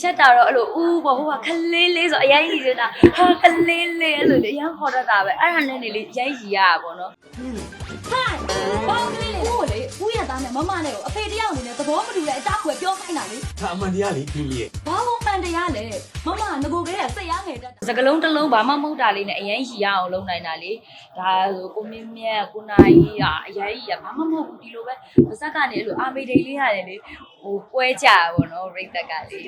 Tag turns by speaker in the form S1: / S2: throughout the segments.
S1: ရှက်တာတော့အဲ့လိုဦးပေါ့ဟိုကခလေးလေးဆိုအရင်ကြီးနေတာဟာခလေးလေးအဲ့လိုလေအရင်ခေါ်တတ်တာပဲအဲ့ဒါနဲ့နေလေရိုက်ရီရတာပေါ့နော်
S2: ဟိုင်ဘောင်းကလေးလေဦးလေဦးရသားနဲ့မမနဲ့ကိုအဖေတယောက်အနေနဲ့သဘောမတူတဲ့အကြောင်းကိုပြောခိုင်းတာလေ
S3: ဒါအမှန်တရားလေဒီရဲ့
S2: ဘာလို့ မှန်တရားလဲမမငကိုကလေးကစိတ်ရငယ်တတ်တာ
S1: စကလုံးတစ်လုံးဘာမှမဟုတ်တာလေးနဲ့အရင်ရီရအောင်လုပ်နိုင်တာလေဒါဆိုကိုမင်းမြတ်ကိုနိုင်ကြီးကအရင်ရီရဘာမှမဟုတ်ဘူးဒီလိုပဲပါဇက်ကနေအဲ့လိုအာမေဒိတ်လေးရတယ်လေဟိုပွဲကြပါဘောနော်ရိတ်တက်ကလေး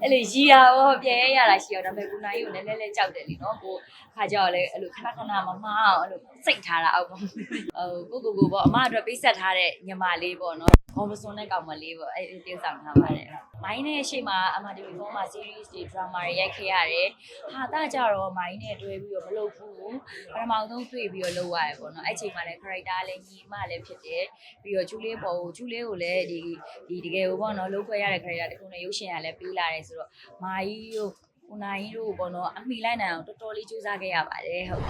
S1: အဲ့လေရီရရောပြန်ရရတာရှိအောင်ဒါပေမဲ့ကိုနိုင်ကြီးကိုလည်းလဲလဲကြောက်တယ်လीနော်ကိုခါကြောက်လဲအဲ့လိုခဏခဏမမအောင်အဲ့လို စိတ်ထားတာအောက်ပေါ့ဟိုကိုကိုကိုပေါ့အမအတွက်ပိတ်ဆက်ထားတဲ့ညီမလေးပေါ့နော်ဘောမစွန်တဲ့ကောင်မလေးပေါ့အဲ့ဒီ tiêu ဆောင်ထားပါတယ်မိုင်းနဲ့ရှေ့မှာအမတီဗီဖုန်းမှာ series တွေ drama တွေရိုက်ခဲ့ရတယ်ဟာတာကြတော့မိုင်းနဲ့တွဲပြီးတော့မလုပ်ဘူးပထမဆုံးတွေ့ပြီးတော့လုပ်ရတယ်ပေါ့နော်အဲ့ချိန်မှာလည်း character လည်းညီမလည်းဖြစ်တယ်ပြီးတော့ကျူလေးပေါ်ကိုကျူလေးကိုလည်းဒီဒီတကယ်ကိုပေါ့နော်လုပ်ခွဲရတဲ့ character တခုနဲ့ရုပ်ရှင်ကလည်းပေးလာတယ်ဆိုတော့မာကြီးတို့ ကိုနိုင်ကြီးတို့ပေါ့နော်အမိလိုက်နိုင်အောင်တော်တော်လေးစူးစမ်းခဲ့ရပါတယ်ဟုတ်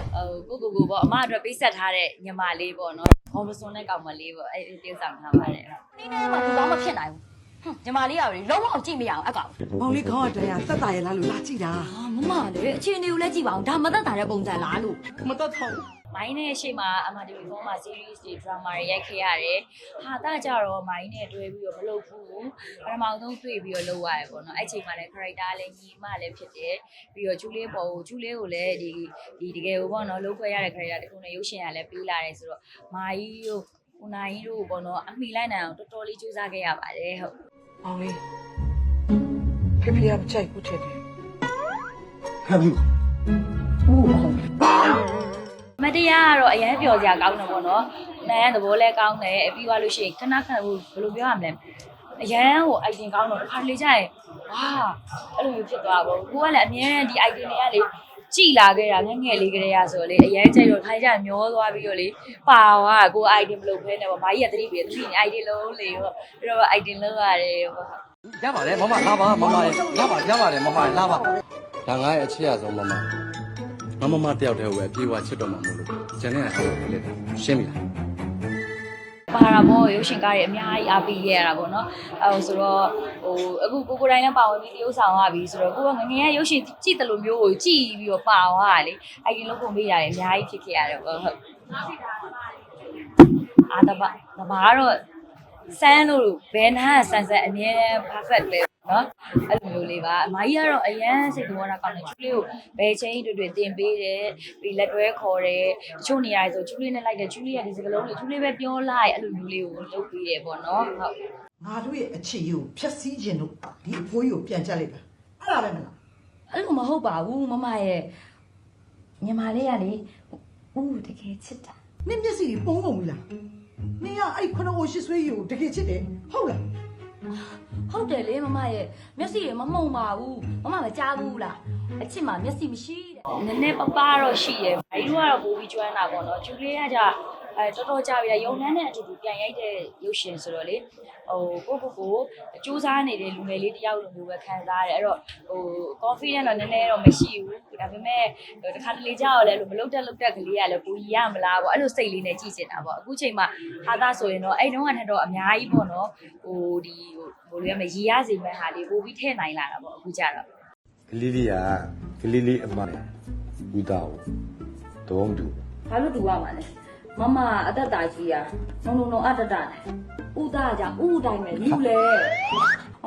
S1: ဟိုကိုကိုကိုပေါ့အမအတွက်ပိတ်ဆက်ထားတဲ့ညီမလေးပေါ့နော်ဘောမစွန်တဲ့ကောင်မလေးပေါ့အဲ့ဒီ tiêu ဆောင်ထားပါတယ်
S2: နင်းနေမှာသူဘာမှဖြစ်နိုင်ဘူးဟွန်းညီမလေးကလေလုံးဝကြည့်မရအောင်အကောင်။
S4: မောင်လေးခေါင်းကတရားတက်တာရလားလို့လာကြည့်တာ
S2: ဟာမမလေအခြေအနေကိုလည်းကြည့်ပါအောင်ဒါမသက်တာတဲ့ပုံစံလားလို့။
S4: မတက်တော့ဘူး
S1: မိုင်းနဲ့ရှေ့မှာအမတီဗီဖုန်းမှာ series တွေ drama တွေရိုက်ခဲ့ရတယ်ဟာတာကြတော့မိုင်းနဲ့တွဲပြီးတော့မလုပ်ဘူးပထမဆုံးတွေ့ပြီးတော့လုပ်ရတယ်ပေါ့နော်အဲ့ချိန်မှာလည်း character လည်းညီမလည်းဖြစ်တယ်ပြီးတော့ကျူလေးပေါ်ကိုကျူလေးကိုလည်းဒီဒီတကယ်ကိုပေါ့နော်လုပ်ခွဲရတဲ့ character တခုနဲ့ရုပ်ရှင်ကလည်းပေးလာတယ်ဆိုတော့မာကြီးတို့ကိုနိုင်ကြီးတို့ပေါ့နော်အမိလိုက်နိုင်အောင်တော်တော်လေးစူးစမ်းခဲ့ရပါတယ်ဟုတ်။
S4: မောင်လေးဖေဖေကမချိုက်ဘူးထင်တယ်
S3: ဟမ်ဘူး
S1: မ တရားကတော့အရန်ပျော်စရာကောင်းတယ်ပေါ့နော်။နိုင်ရသဘောလဲကောင်းတယ်ပြီးသွားလို့ရှိရင်ခဏခဏဟိုဘယ်လိုပြောရမလဲ။အရန်ဟို item ကောင်းတော့တစ်ခါတလေကြာရင်ဝါအဲ့လိုမျိုးဖြစ်သွားပါဘူး။ကိုကလည်းအမြဲတမ်းဒီ item တွေကလေကြည်လာခဲ့တာငယ်ငယ်လေးကလေးရဆိုတော့လေအရန်ကြိုက်တော့ထိုင်ကြမျောသွားပြီးတော့လေပါသွားကို item မလုပ်ဖဲနဲ့ပေါ့မာကြီးကတတိပဲတတိနဲ့ item လုံးလေပေါ့ပြီးတော့ item လုံးရတယ်ပေါ့
S5: ရပါတယ်မမလာပါမမရရပါရပါတယ်မမလာပါဒါငါရဲ့အချစ်ရဆုံးမမ မမမတယောက်တည်းကိုပဲအပြေးဝချစ်တော့မှာမလို့ကျန်တဲ့အဲ့ဒါလေးတာရှင်းပြီလား
S1: ပါတာပေါ့ရုပ်ရှင်ကားတွေအများကြီးအားပေးခဲ့ရတာပေါ့နော်အဲဟိုဆိုတော့ဟိုအခုကိုကိုတိုင်းလည်းပါဝင်ပြီးတရုပ်ဆောင်ရပြီဆိုတော့ကိုကငငယ်ကရုပ်ရှင်ကြည့်တယ်လို့မျိုးကိုကြည့်ပြီးတော့ပါသွားတာလေအဲ့ဒီလုံးပုံမေးရတယ်အများကြီးဖြစ်ခဲ့ရတယ်ပေါ့ဟုတ်အာတဘာတဘာကတော့စမ်းလို့ဘယ်နာဆန်ဆန်အမြဲတမ်း perfect ပဲ နော်အဲ့လိုမျိုးလေးပါအမကြီးကတော့အရန်စိတ်တော်တာကောင်းတယ်ချူလေးကိုဘယ်ချင်းတွေ့တွေ့တင်ပေးတယ်ပြီးလက်တွဲခေါ်တယ်တချို့နေရာတွေဆိုချူလေးနဲ့လိုက်တယ်ချူလေးကဒီစကလုံးလေးချူလေးပဲပြောလိုက်အဲ့လိုမျိုးလေးကိုလုပ်ပေးတယ်ပေါ့နော်ဟုတ်။
S4: ငါတို့ရဲ့အခြေကိုဖျက်ဆီးခြင်းတို့ဒီအဖိုးကြီးကိုပြန်ချက်လိုက်တာ။အဲ့ဒါပဲမလား
S2: အဲ့လိုမဟုတ်ပါဘူးမမရဲ့ညီမလေးကလေဦးတကယ်ချစ်တာ။
S4: နင့်မျက်စိကြီးပုံးကုန်ပြီလား။နင်ကအဲ့ခဏအိုရှိဆွေးကြီးကိုတကယ်ချစ်တယ်ဟုတ်လား
S2: ဟုတ်တယ်လေမမရဲ့မျက်စိရမမှုံပါဘူးမမမကြားဘူးလားအချစ်မှာမျက်စိမရှိတဲ့
S1: နည်းနည်းပပတော့ရှိရယ်ဘိုင်းတို့ကတော့ပိုပြီးကျွမ်းတာပေါ့နော်ချူလေးကကြ အဲတော်တော်ကြာပြီလားယုံနှန်းနဲ့အတူတူပြန်ရိုက်တဲ့ရုပ်ရှင်ဆိုတော့လေဟိုကိုကိုကိုစူးစမ်းနေတဲ့လူငယ်လေးတယောက်လိုမျိုးပဲခံစားရတယ်အဲ့တော့ဟို confidence တော့နည်းနည်းတော့မရှိဘူးဒါပေမဲ့တခါတလေကြာတော့လည်းမလုတ်တက်လုတ်တက်ကလေးကလည်းပူကြီးရမလားပေါ့အဲ့လိုစိတ်လေးနဲ့ကြည့်နေတာပေါ့အခုချိန်မှာဟာသားဆိုရင်တော့အဲ့တုန်းကထက်တော့အများကြီးပေါ့နော်ဟိုဒီဟိုလိုရမယ်ရီရစီမဲ့ဟာလေးပိုပြီးထည့်နိုင်လာတာပေါ့အခုကြတော့
S6: ကလေးလေးကကလေးလေးအမနဲ့ဘူတာကိုတော့မတူ
S2: ဘာလို့တူရမှာလဲ မမအသက်တာကြီးอ่ะနုံနုံနုံအတတနဲ့ဥသားကြောင့်ဥတိုင်းပဲလူလေ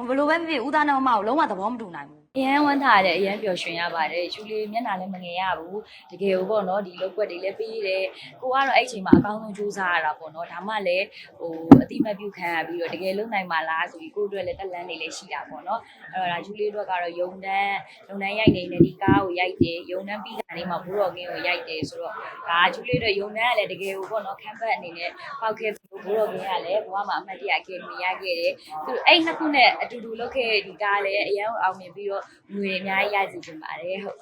S2: ဘယ်လိုပဲဖြစ်ဖြစ်ဥသားနဲ့မမကိုလုံးဝသဘောမတူနိုင်ဘူး
S1: အရန်ဝမ်းသာတယ်အရန်ပျော်ရွှင်ရပါတယ်ရှူလေးမျက်နှာလည်းမငယ်ရဘူးတကယ်ကိုပေါ့နော်ဒီလောက်ွက်တွေလည်းပေးတယ်ကိုကတော့အဲ့အချိန်မှာအကောင်းဆုံးကြိုးစားရတာပေါ့နော်ဒါမှလည်းဟိုအတိမတ်ပြုခံရပြီးတော့တကယ်လုံနိုင်မှာလားဆိုပြီးကိုယ့်အတွက်လည်းတက်လန်းနေလည်းရှိတာပေါ့နော်အဲ့တော့ဒါရှူလေးအတွက်ကတော့ယုံတန်းယုံတန်းရိုက်နေတယ်ဒီကားကိုရိုက်တယ်ယုံတန်းပြီးတာလေးမှာဘိုးတော်ကင်းကိုရိုက်တယ်ဆိုတော့ဒါရှူလေးအတွက်ယုံတန်းကလည်းတကယ်ကိုပေါ့နော်ခံဘက်အနေနဲ့ပောက်ခဲ့ပြီး ဘိုးတော်ကင်းကလည်းဘဝမှာအမှတ်တရအကယ်ဒမီရခဲ့တယ်သူအဲ့နှစ်ခုနဲ့အတူတူလုပ်ခဲ့တဲ့ဒီကားလည်းအရန်အောင်မြင်ပြီးတော့ငွေအများကြီးရစီချင်ပါတယ်ဟုတ်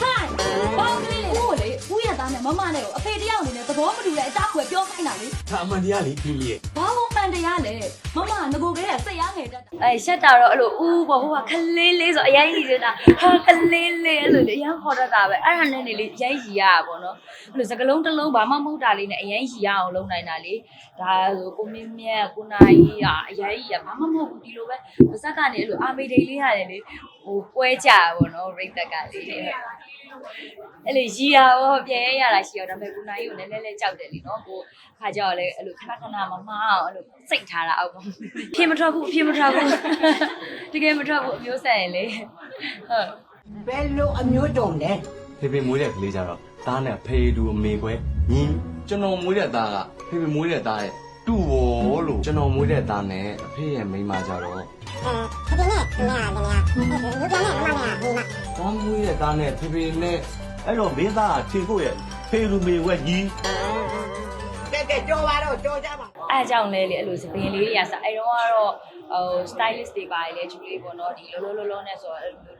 S2: ဟိုင်ဘောင်းကလေးလေဦးလေဦးရသားနဲ့မမနဲ့ကိုအဖေတယောက်အနေနဲ့သဘောမတူတဲ့အကြောင်းကိုပြောခိုင်းတာလေ
S3: ဒါအမှန်တရားလေဒီရဲ့
S2: ဘာလို့မှန်တရားလေမမငကိုကလေးကစိတ်ရငယ်တတ်တာ
S1: အဲရှက်တာတော့အဲ့လိုဦးဘောဟိုကခလေးလေးဆိုအရင်ကြီးနေတာဟာခလေးလေးအဲ့လိုလေအရင်ခေါ်တတ်တာပဲအဲ့ဒါနဲ့နေလေအရင်ကြီးရတာပေါ့နော်အဲ့လိုစကလုံးတစ်လုံးဘာမှမဟုတ်တာလေးနဲ့အရင်ကြီးရအောင်လုပ်နိုင်တာလေဒါဆိုကိုမင်းမြတ်ကိုနိုင်ကြီးကအရင်ကြီးကဘာမှမဟုတ်ဘူးဒီလိုပဲပါဇက်ကနေအဲ့လိုအာမေဒိတ်လေးရတယ်လေဟိုပွဲကြတာပေါ့နော်ရိတ်သက်ကလေးအဲ့လိုရီတာပေါ့ပြန်ရရတာရှိတော့ဒါပေမဲ့ကိုနိုင်ကြီးကိုလည်းလဲလဲကြောက်တယ်လीနော်ကိုခါကြောက်လေအဲ့လိုခဏခဏမမအောင်အဲ့လိုစိတ်ထားတာအောက်ပေါ့ဖြေမထွက်ဘူးဖြေမထွက်ဘူးတကယ်မထွက်ဘူးအမျိုးဆက်ရင်လေဟုတ်
S7: ဘယ်လိုအမျိုးတုံလဲ
S5: ဖေဖေမွေးတဲ့ကလေးကြတော့ သားနဲ့ဖေတူအမေခွဲညီကျွန်တော်မွေးတဲ့သားကဖေဖေမွေးတဲ့သားရဲ့တူဘောလို့ကျွန်တော်မွေးတဲ့သားနဲ့အဖေရဲ့မိန်းမကြတော့သားမွေးတဲ့သားနဲ့ဖေဖေနဲ့
S6: အဲ့တော့မင်းသားကထင်ဖို့ရဲ့ဖေလူမေဝက်ကြီး
S7: ကဲကဲကြောပါတော့ကြောကြပါ
S1: အားကြောင့်လဲလေအဲ့လိုစပင်လေးတွေကစအဲ့တော့ကတော့ ဟို stylist တွေပါလေဂျူလေးပေါ့နော်ဒီလောလောလောလောနဲ့ဆို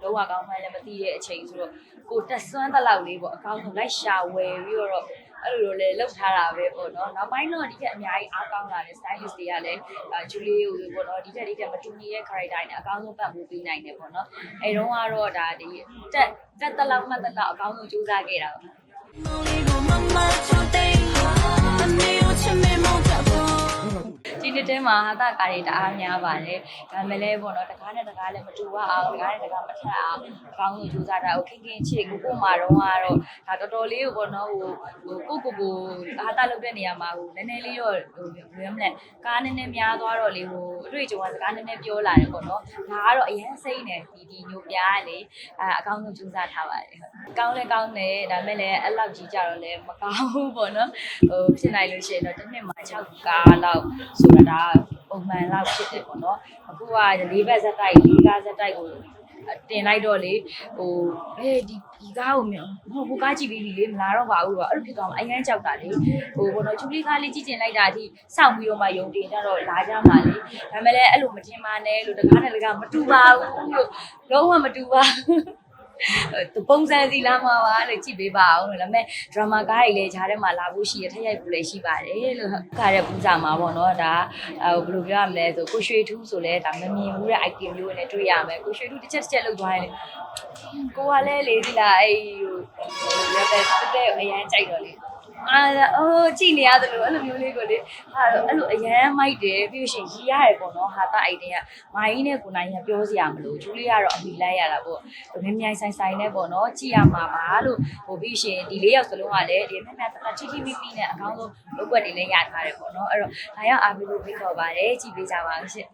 S1: တော့လောကကောင်းမှန်းလည်းမသိတဲ့အချိန်ဆိုတော့ကိုတက်ဆွမ်းတဲ့လောက်လေးပေါ့အကောင်းဆုံးလိုက်ရှာဝယ်ပြီးတော့အဲ့လိုလိုလေလောက်ထားတာပဲပေါ့နော်နောက်ပိုင်းတော့ဒီကအများကြီးအားကောင်းလာတယ် stylist တွေကလည်းဂျူလေးကိုပေါ့နော်ဒီတက်ဒီတက်မတူညီရဲ့ character နဲ့အကောင်းဆုံးပတ်ဖို့ပေးနိုင်တယ်ပေါ့နော်အဲ့တော့ကတော့ဒါဒီတက်တက်တလောက်မှတ်တလောက်အကောင်းဆုံးစူးစမ်းခဲ့တာပါ ဒီနှစ်တဲမှာဟာတာကားတွေတအားများပါတယ်ဒါပေမဲ့လည်းပေါ့နော်တကားနဲ့တကားလည်းမတူပါအောင်တကားနဲ့တကားမထက်အောင်အကောင်းဆုံးကြိုးစားတာကိုခင်ခင်ချစ်ကိုကိုမာတော့ကတော့ဒါတော်တော်လေးကိုပေါ့နော်ဟိုဟိုကိုကိုကိုဟာတာလုပ်တဲ့နေရာမှာဟိုနည်းနည်းလေးတော့ဟိုဘယ်မလဲကားနည်းနည်းများသွားတော့လေဟိုအတွေ့အကြုံကစကားနည်းနည်းပြောလာတယ်ပေါ့နော်ဒါကတော့အရင်စိတ်နေဒီဒီညိုပြားလေအဲအကောင်းဆုံးကြိုးစားထားပါတယ်ဟုတ်ကောင်းလဲကောင်းတယ်ဒါပေမဲ့လည်းအဲ့လောက်ကြီးကြတော့လည်းမကောင်းဘူးပေါ့နော်ဟိုဖြစ်နိုင်လို့ရှိရင်တော့တစ်နှစ်မှာ 6ကားလောက်ဆိုတာဒါပုံမှန်လောက်ဖြစ်တယ်ပေါ့နော်အခုက၄ဘက်ဇက်တိုက်၄ကားဇက်တိုက်ကိုတင်လိုက်တော့လေဟိုအေးဒီဒီကားကိုမြောဟိုဟိုကားကြည့်ပြီးပြီလေမလာတော့ပါဘူးတော့အဲ့လိုဖြစ်သွားမှအရင်ကြောက်တာလေဟိုဘောတော့ချူလီကားလေးကြည့်ကျင်လိုက်တာဒီစောင့်ပြီးတော့မှယုံတင်ကြတော့လာကြမှာလေဒါပေမဲ့လည်းအဲ့လိုမတင်ပါနဲ့လို့တကားနဲ့တကားမတူပါဘူးလို့လုံးဝမတူပါဘူးသူ ပုံစံစီလာမှာပါလို့ကြည့်ပေးပါအောင်လို့ဒါပေမဲ့ drama ကားကြီးလည်းဂျားထဲမှာလာဖို့ရှိရထက်ရိုက်ဖို့လည်းရှိပါတယ်လို့ကားရဲ့ပူဇာမှာပေါ့နော်ဒါဟိုဘယ်လိုပြောရမလဲဆိုကိုရွှေထူးဆိုလဲဒါမမြင်ဘူးတဲ့ item မျိုးနဲ့တွေ့ရမယ်ကိုရွှေထူးတစ်ချက်တစ်ချက်လောက်သွားရင်လေကိုကလည်းလေဒီလားအဲ့ဟိုရပဲတက်တဲ့အရန်ကြိုက်တော့လေ အာအိုးကြည့်နေရတယ်လို့အဲ့လိုမျိုးလေးကိုလေဟာအဲ့လိုအရန်မိုက်တယ်ပြီးလို့ရှိရင်ရီးရတယ်ပေါ့နော်ဟာတာအိုက်တင်ကမိုင်းနဲ့ကိုနိုင်ကပြောစရာမလိုဂျူလီကတော့အမိလိုက်ရတာပေါ့မြင်မြိုင်ဆိုင်ဆိုင်နဲ့ပေါ့နော်ကြည့်ရမှာပါလို့ဟိုပြီးရှင်ဒီလေးယောက်စလုံးကလည်းဒီမြတ်မြတ်တတချီချီမီမီနဲ့အကောင်းဆုံးလုပ်ွက်တွေလည်းရထားတယ်ပေါ့နော်အဲ့တော့ဒါရောက်အားပေးလို့ဖိတ်ခေါ်ပါတယ်ကြည့်ပေးကြပါဦးရှင်